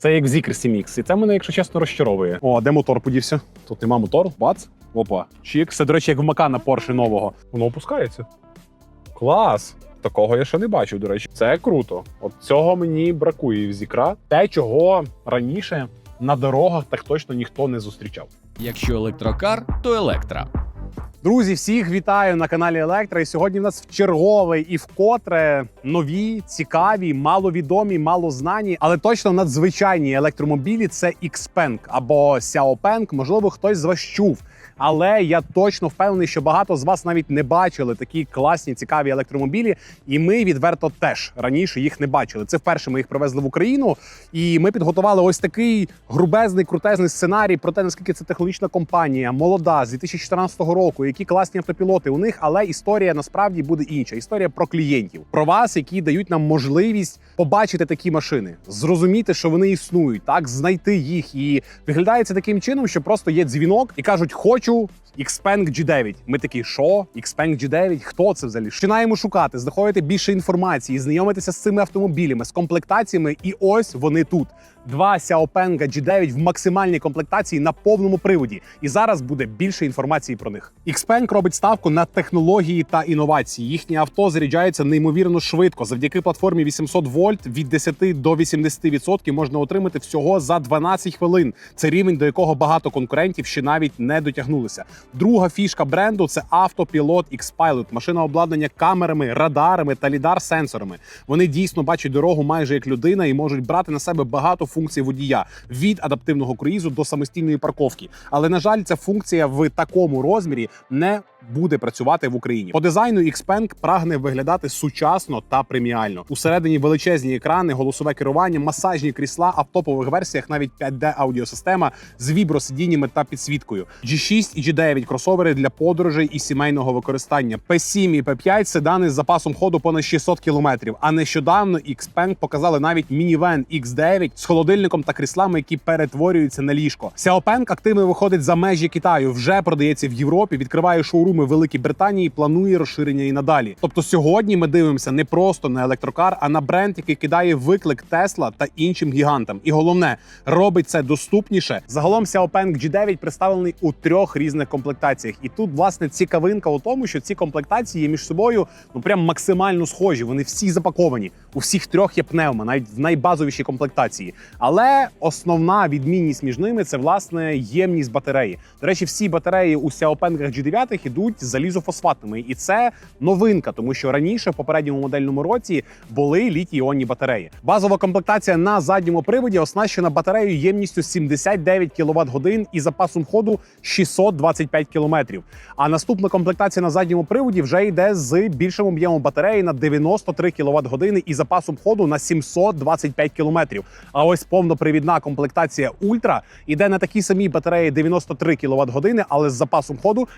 Це як Zikr 7X. І це мене, якщо чесно, розчаровує. О, а де мотор подівся? Тут нема мотор. Бац. Опа. Чік. Це, до речі, як в Макана Порше нового. Воно опускається. Клас! Такого я ще не бачив, до речі. Це круто. От цього мені бракує в зікра. Те, чого раніше на дорогах так точно ніхто не зустрічав. Якщо електрокар, то електра. Друзі, всіх вітаю на каналі Електра. І сьогодні в нас в черговий і вкотре нові, цікаві, маловідомі, малознані, але точно надзвичайні електромобілі. Це Xpeng або Xiaopeng. Можливо, хтось з вас чув. Але я точно впевнений, що багато з вас навіть не бачили такі класні, цікаві електромобілі. І ми відверто теж раніше їх не бачили. Це вперше ми їх привезли в Україну, і ми підготували ось такий грубезний, крутезний сценарій про те, наскільки це технологічна компанія, молода з 2014 року, які класні автопілоти у них. Але історія насправді буде інша. Історія про клієнтів, про вас, які дають нам можливість побачити такі машини, зрозуміти, що вони існують, так знайти їх. І виглядає це таким чином, що просто є дзвінок і кажуть, хочу. Xpeng G9. Ми такі, що? Xpeng G9? Хто це взагалі? Починаємо шукати, знаходити більше інформації, знайомитися з цими автомобілями, з комплектаціями, і ось вони тут. Два Xiaopeng G9 в максимальній комплектації на повному приводі. І зараз буде більше інформації про них. Xpeng робить ставку на технології та інновації. Їхнє авто заряджається неймовірно швидко. Завдяки платформі 800 вольт від 10 до 80% можна отримати всього за 12 хвилин. Це рівень, до якого багато конкурентів ще навіть не дотягнулися. Друга фішка бренду це автопілот X-Pilot. Машина обладнання камерами, радарами та лідар-сенсорами. Вони дійсно бачать дорогу майже як людина і можуть брати на себе багато функцій водія від адаптивного круїзу до самостійної парковки. Але на жаль, ця функція в такому розмірі не буде працювати в Україні. По дизайну Xpeng прагне виглядати сучасно та преміально. Усередині величезні екрани, голосове керування, масажні крісла, а в топових версіях навіть 5D аудіосистема з вібросидіннями та підсвіткою. G6 і G9 кросовери для подорожей і сімейного використання. P7 і P5 седани з запасом ходу понад 600 кілометрів. А нещодавно Xpeng показали навіть мінівен X9 з холодильником та кріслами, які перетворюються на ліжко. Xiaopeng активно виходить за межі Китаю, вже продається в Європі, відкриває шоуруми Великій Британії, планує розширення і надалі. Тобто сьогодні ми дивимося не просто на електрокар, а на бренд, який кидає виклик Тесла та іншим гігантам. І головне, робить це доступніше. Загалом Xiaopeng G9 представлений у трьох різних комплектаціях. І тут власне цікавинка у тому, що ці комплектації є між собою ну прям максимально схожі. Вони всі запаковані. У всіх трьох є пневма, навіть в найбазовішій комплектації. Але основна відмінність між ними це власне ємність батареї. До речі, всі батареї у Xiaopeng G9 ідуть залізофосфатними, і це новинка, тому що раніше в попередньому модельному році були літій-іонні батареї. Базова комплектація на задньому приводі оснащена батареєю ємністю 79 кВт годин і запасом ходу 625 км. А наступна комплектація на задньому приводі вже йде з більшим об'ємом батареї на 93 кВт години і запасом ходу на 725 км. А ось повнопривідна комплектація Ультра іде на такій самій батареї 93 кВт години, але з запасом ходу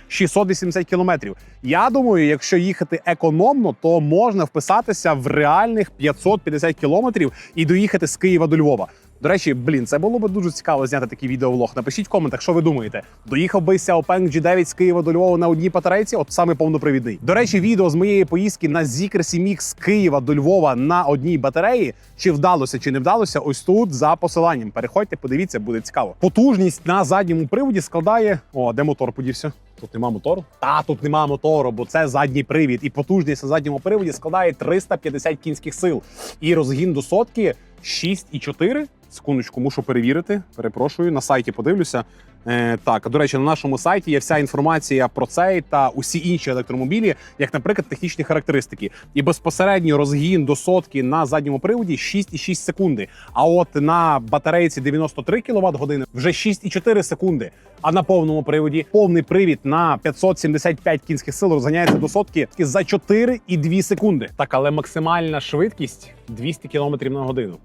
680 кілометрів. Я думаю, якщо їхати економно, то можна вписатися в реальних 550 кілометрів і доїхати з Києва до Львова. До речі, блін, це було би дуже цікаво зняти такий відеовлог. Напишіть в коментах, що ви думаєте. Доїхав би Xiaopeng G9 з Києва до Львова на одній батарейці, от саме повнопривідний. До речі, відео з моєї поїздки на Zikr 7X з Києва до Львова на одній батареї. Чи вдалося, чи не вдалося, ось тут за посиланням. Переходьте, подивіться, буде цікаво. Потужність на задньому приводі складає. О, де мотор подівся? Тут нема мотору. Та тут нема мотору, бо це задній привід. І потужність на задньому приводі складає 350 кінських сил. І розгін до сотки 6,4. Секундочку, мушу перевірити. Перепрошую, на сайті подивлюся. Е, так, до речі, на нашому сайті є вся інформація про цей та усі інші електромобілі, як, наприклад, технічні характеристики. І безпосередньо розгін до сотки на задньому приводі 6,6 секунди. А от на батарейці 93 кВт години вже 6,4 секунди. А на повному приводі повний привід на 575 кінських сил розганяється до сотки за 4,2 секунди. Так, але максимальна швидкість 200 км на годину.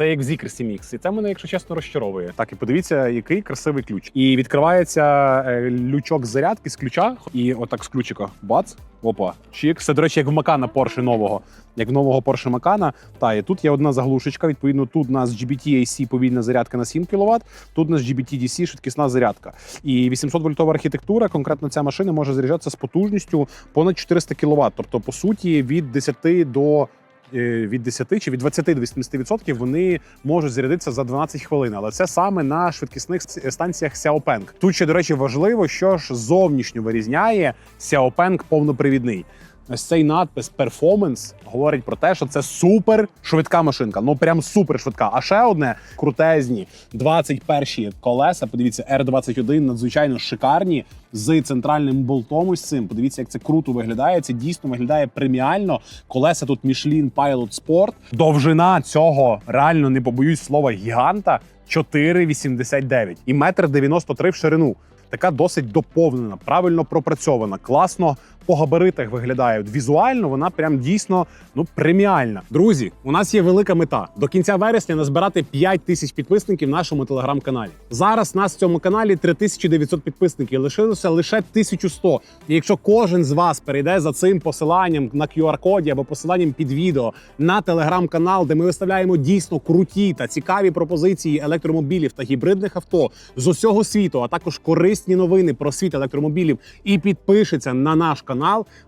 Це як Zikr 7X. І це мене, якщо чесно, розчаровує. Так, і подивіться, який красивий ключ. І відкривається е, лючок зарядки з ключа, і отак з ключика. Бац. Опа, чик. Це, до речі, як в Макана Porsche нового, як в нового Porsche Макана. Та і тут є одна заглушечка. Відповідно, тут у нас GBT AC повільна зарядка на 7 кВт, тут у нас GBT DC швидкісна зарядка. І 800 вольтова архітектура. Конкретно ця машина може заряджатися з потужністю понад 400 кВт. Тобто, по суті, від 10 до від 10 чи від 20 до 80% вони можуть зарядитися за 12 хвилин. Але це саме на швидкісних станціях Xiaopeng. Тут ще, до речі, важливо, що ж зовнішньо вирізняє Xiaopeng повнопривідний. Ось цей надпис Performance говорить про те, що це супер швидка машинка. Ну прям супер швидка. А ще одне крутезні 21 колеса. Подивіться, R21 надзвичайно шикарні з центральним болтом. Ось цим. Подивіться, як це круто виглядає. Це дійсно виглядає преміально. Колеса тут Michelin Pilot Sport. Довжина цього реально не побоюсь слова гіганта 4,89 і метр 93 в ширину. Така досить доповнена, правильно пропрацьована, класно по габаритах виглядає. Візуально вона прям дійсно ну преміальна. Друзі, у нас є велика мета до кінця вересня назбирати 5 тисяч підписників в нашому телеграм-каналі. Зараз нас в цьому каналі 3900 підписників. Лишилося лише 1100. І якщо кожен з вас перейде за цим посиланням на QR-коді або посиланням під відео на телеграм-канал, де ми виставляємо дійсно круті та цікаві пропозиції електромобілів та гібридних авто з усього світу, а також корисні новини про світ електромобілів, і підпишеться на наш канал,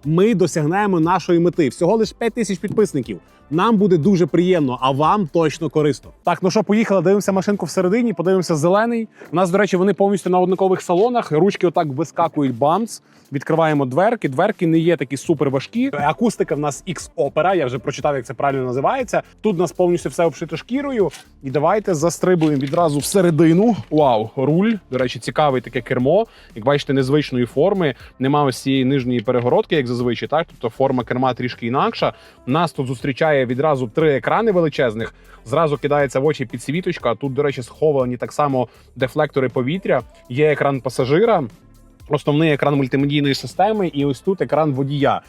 ми досягнемо нашої мети. Всього лише 5 тисяч підписників. Нам буде дуже приємно, а вам точно корисно. Так, ну що, поїхали, дивимося машинку всередині, подивимося зелений. У нас, до речі, вони повністю на однакових салонах. Ручки отак вискакують бамс. Відкриваємо дверки. Дверки не є такі супер важкі. Акустика в нас X-Opera, Я вже прочитав, як це правильно називається. Тут у нас повністю все обшито шкірою. І давайте застрибуємо відразу всередину. Вау, руль. До речі, цікавий таке кермо. Як бачите, незвичної форми. Нема ось цієї нижньої перегородки, як зазвичай. Так, тобто форма керма трішки інакша. Нас тут зустрічає відразу три екрани величезних. Зразу кидається в очі підсвіточка. Тут, до речі, сховані так само дефлектори повітря. Є екран пасажира, основний екран мультимедійної системи, і ось тут екран водія.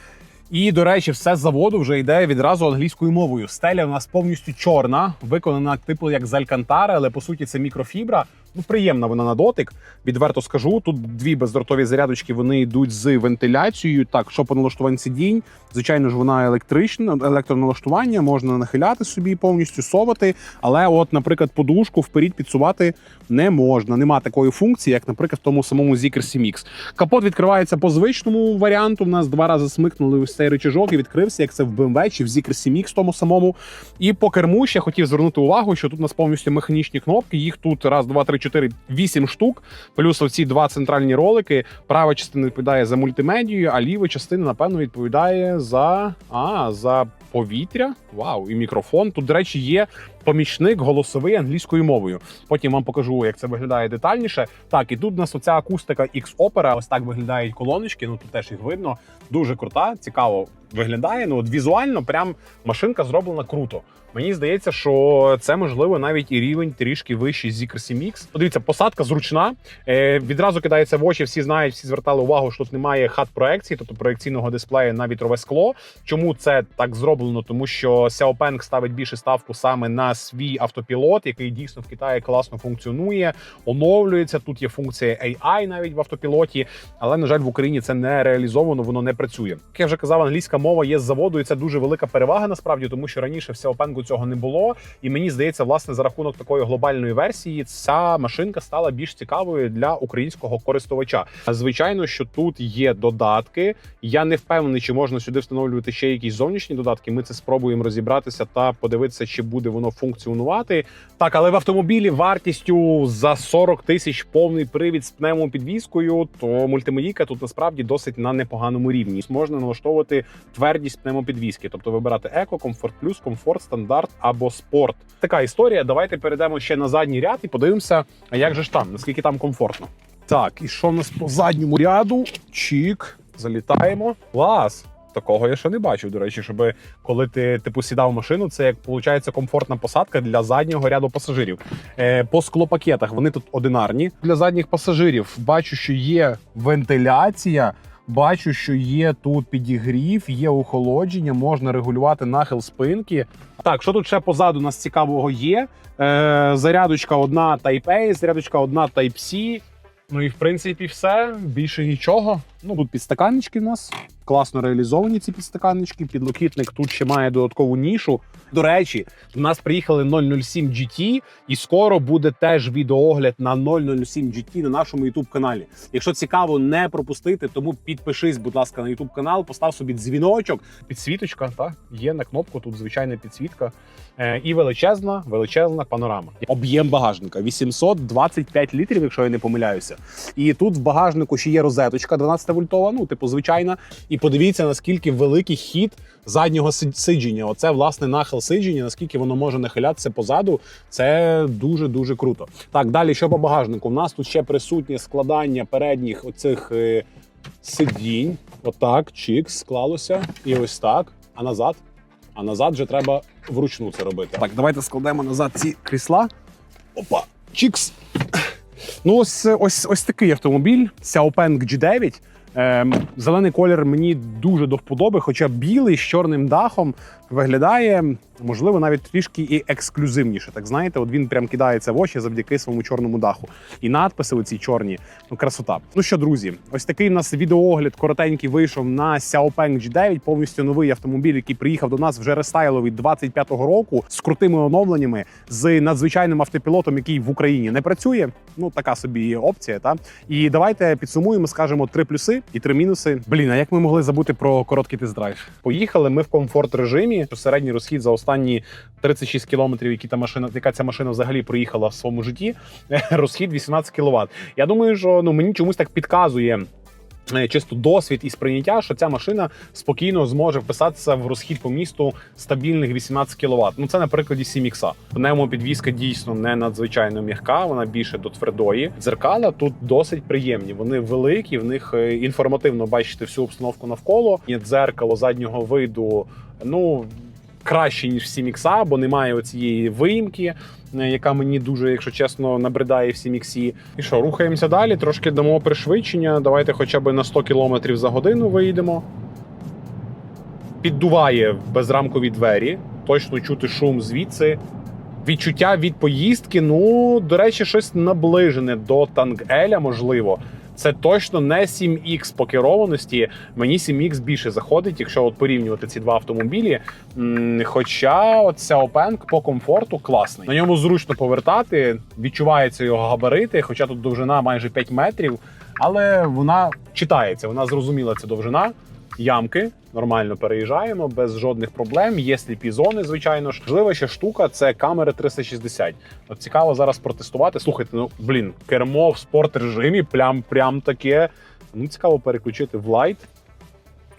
І, до речі, все з заводу вже йде відразу англійською мовою. Стеля у нас повністю чорна, виконана типу як з алькантари, але по суті це мікрофібра. Ну, приємна вона на дотик. Відверто скажу. Тут дві бездротові зарядочки вони йдуть з вентиляцією. Так, що по налаштуванню сидінь, звичайно ж, вона електрична, електроналаштування, можна нахиляти собі повністю совати. Але, от, наприклад, подушку вперед підсувати не можна. Нема такої функції, як, наприклад, в тому самому Zikr CMX. Капот відкривається по звичному варіанту. У нас два рази смикнули ось цей рычажок і відкрився, як це в BMW чи в Zikr CMX тому самому. І по керму ще хотів звернути увагу, що тут у нас повністю механічні кнопки. Їх тут раз, два, три, чотири, вісім штук. Плюс оці два центральні ролики. Права частина відповідає за мультимедію, а ліва частина, напевно, відповідає за, а, за повітря. Вау, і мікрофон. Тут, до речі, є помічник голосовий англійською мовою. Потім вам покажу, як це виглядає детальніше. Так, і тут у нас оця акустика X-Opera. Ось так виглядають колоночки. Ну тут теж їх видно. Дуже крута, цікаво виглядає. Ну от візуально, прям машинка зроблена круто. Мені здається, що це можливо навіть і рівень трішки вищий Zikr CMX. Подивіться, посадка зручна. Е, відразу кидається в очі. Всі знають, всі звертали увагу, що тут немає хат проекції, тобто проекційного дисплею на вітрове скло. Чому це так зроблено? Тому що Xiaopeng ставить більше ставку саме на свій автопілот, який дійсно в Китаї класно функціонує, оновлюється. Тут є функція AI навіть в автопілоті, але на жаль, в Україні це не реалізовано, воно не працює. Як я вже казав, англійська мова є з заводу, і це дуже велика перевага насправді, тому що раніше в Xiaopeng цього не було. І мені здається, власне, за рахунок такої глобальної версії, ця машинка стала більш цікавою для українського користувача. Звичайно, що тут є додатки. Я не впевнений, чи можна сюди встановлювати ще якісь зовнішні додатки. Ми це спробуємо розібратися та подивитися, чи буде воно функціонувати. Так, але в автомобілі вартістю за 40 тисяч повний привід з пневмопідвіскою, то мультимедійка тут насправді досить на непоганому рівні. Можна налаштовувати твердість пневмопідвіски, тобто вибирати еко, комфорт плюс, комфорт, стандарт або спорт. Така історія. Давайте перейдемо ще на задній ряд і подивимося, як же ж там, наскільки там комфортно. Так, і що в нас по задньому ряду? Чік, залітаємо. Клас! Такого я ще не бачив. До речі, щоб коли ти типу сідав в машину, це як виходить комфортна посадка для заднього ряду пасажирів. Е, по склопакетах вони тут одинарні для задніх пасажирів. Бачу, що є вентиляція. Бачу, що є тут підігрів, є охолодження, можна регулювати нахил спинки. Так, що тут ще позаду нас цікавого є? Е, зарядочка одна Type-A, зарядочка одна Type-C. Ну і в принципі все. Більше нічого. Ну тут підстаканнички в нас класно реалізовані ці підстаканнички. Підлокітник тут ще має додаткову нішу. До речі, в нас приїхали 007 GT, і скоро буде теж відеоогляд на 007 GT на нашому youtube каналі. Якщо цікаво, не пропустити, тому підпишись, будь ласка, на youtube канал, постав собі дзвіночок. Підсвіточка, так, є на кнопку. Тут звичайна підсвітка. Е, і величезна, величезна панорама. Об'єм багажника 825 літрів, якщо я не помиляюся. І тут в багажнику ще є розеточка 12 вольтова, ну типу звичайна. І подивіться, наскільки великий хід заднього си- сидження. Оце власне нахил сидження, наскільки воно може нахилятися позаду. Це дуже дуже круто. Так, далі що по багажнику? У нас тут ще присутнє складання передніх оцих е, сидінь. Отак, чікс, склалося. І ось так. А назад. А назад вже треба вручну це робити. Так, давайте складемо назад ці крісла. Опа, чікс. Ну, ось, ось, ось такий автомобіль Xiaopeng G9. Ем, зелений колір мені дуже до вподоби, хоча білий з чорним дахом виглядає, можливо, навіть трішки і ексклюзивніше. Так знаєте, от він прям кидається в очі завдяки своєму чорному даху. І надписи оці чорні, ну красота. Ну що, друзі, ось такий в нас відеоогляд коротенький вийшов на Xiaopeng G9, повністю новий автомобіль, який приїхав до нас вже рестайловий 25-го року з крутими оновленнями, з надзвичайним автопілотом, який в Україні не працює. Ну така собі опція. Та і давайте підсумуємо, скажемо три плюси і три мінуси. Блін, а як ми могли забути про короткий тест-драйв? Поїхали ми в комфорт режимі. Середній розхід за останні 36 кілометрів, які та машина, яка ця машина взагалі проїхала в своєму житті. Розхід 18 кВт. Я думаю, що ну мені чомусь так підказує. Е, Чисто досвід і сприйняття, що ця машина спокійно зможе вписатися в розхід по місту стабільних 18 кВт. Ну це на прикладі 7X. Пневмопідвізка дійсно не надзвичайно м'яка, вона більше до твердої. Дзеркала тут досить приємні. Вони великі, в них е, інформативно бачите всю обстановку навколо. Є дзеркало заднього виду. Ну краще ніж 7X, бо немає оцієї виїмки, е, яка мені дуже, якщо чесно, набридає в 7X. І що, рухаємося далі, трошки дамо пришвидшення. Давайте хоча б на 100 км за годину виїдемо. Піддуває безрамкові двері, точно чути шум звідси. Відчуття від поїздки, ну, до речі, щось наближене до Тангеля, можливо. Це точно не 7X по керованості. Мені 7X більше заходить, якщо от порівнювати ці два автомобілі. Хоча от Xiaopeng по комфорту класний. На ньому зручно повертати, відчуваються його габарити, хоча тут довжина майже 5 метрів, але вона читається, вона зрозуміла ця довжина. Ямки нормально переїжджаємо без жодних проблем. Є сліпі зони, звичайно ж. Важлива ще штука це камери 360. От цікаво зараз протестувати. Слухайте, ну блін, кермо в спорт режимі, прям прям таке. Ну цікаво переключити в лайт.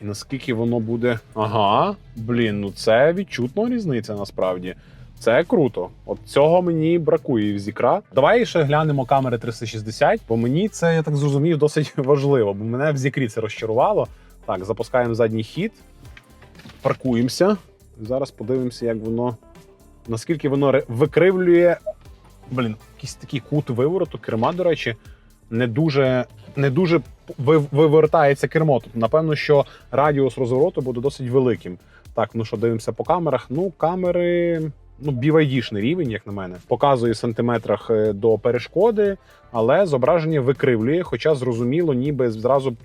І наскільки воно буде. Ага, блін, ну це відчутно різниця насправді. Це круто. От цього мені бракує в зікра. Давай ще глянемо камери 360, бо мені це я так зрозумів досить важливо, бо мене в зікрі це розчарувало. Так, запускаємо задній хід, паркуємося. Зараз подивимося, як воно наскільки воно викривлює. Блін, якийсь такий кут вивороту, керма, до речі, не дуже, не дуже вивертається кермо. Тобто, напевно, що радіус розвороту буде досить великим. Так, ну що, дивимося по камерах. Ну, камери. Ну, BYD-шний рівень, як на мене, показує в сантиметрах е, до перешкоди, але зображення викривлює, хоча зрозуміло, ніби зразу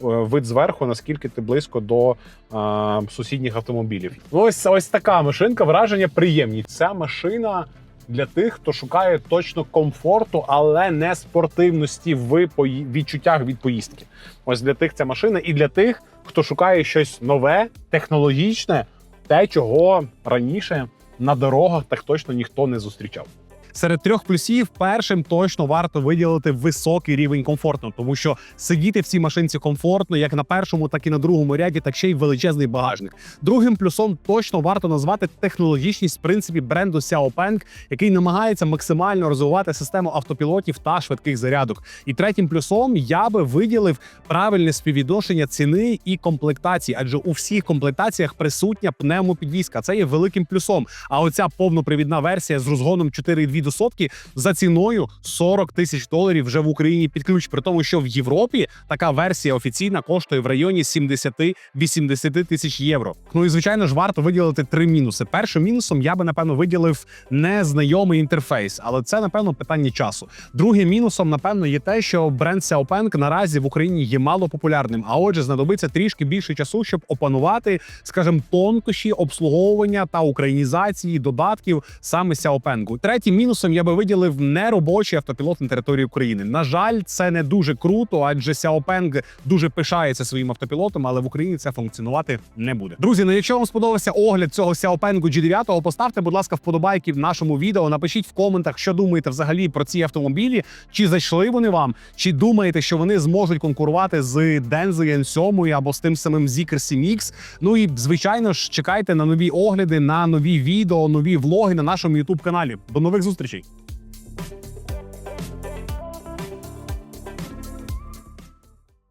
вид зверху, наскільки ти близько до а, сусідніх автомобілів. Ну, ось ось така машинка. Враження приємні. Ця машина для тих, хто шукає точно комфорту, але не спортивності в відчуттях від поїздки. Ось для тих ця машина, і для тих, хто шукає щось нове, технологічне, те, чого раніше на дорогах так точно ніхто не зустрічав. Серед трьох плюсів першим точно варто виділити високий рівень комфорту, тому що сидіти в цій машинці комфортно, як на першому, так і на другому ряді, так ще й величезний багажник. Другим плюсом точно варто назвати технологічність в принципі бренду Xiaopeng, який намагається максимально розвивати систему автопілотів та швидких зарядок. І третім плюсом я би виділив правильне співвідношення ціни і комплектації, адже у всіх комплектаціях присутня пневмопідвізка. Це є великим плюсом. А оця повнопривідна версія з розгоном 4,2 до сотки за ціною 40 тисяч доларів вже в Україні під ключ. При тому, що в Європі така версія офіційна коштує в районі 70-80 тисяч євро. Ну і звичайно ж варто виділити три мінуси. Першим мінусом я би напевно виділив незнайомий інтерфейс, але це напевно питання часу. Другим мінусом, напевно, є те, що бренд Xiaopeng наразі в Україні є мало популярним. А отже, знадобиться трішки більше часу, щоб опанувати, скажімо, тонкощі обслуговування та українізації додатків саме Xiaopeng. Третім мінусом я би виділив неробочий автопілот на території України. На жаль, це не дуже круто, адже Xiaopeng дуже пишається своїм автопілотом, але в Україні це функціонувати не буде. Друзі, ну якщо вам сподобався огляд цього Xiaopeng G9, поставте, будь ласка, вподобайки в нашому відео. Напишіть в коментах, що думаєте взагалі про ці автомобілі, чи зайшли вони вам, чи думаєте, що вони зможуть конкурувати з Denzo N7 або з тим самим Zeekr 7X. Ну і звичайно ж, чекайте на нові огляди, на нові відео, нові влоги на нашому youtube каналі. До нових зустрічей. strategy.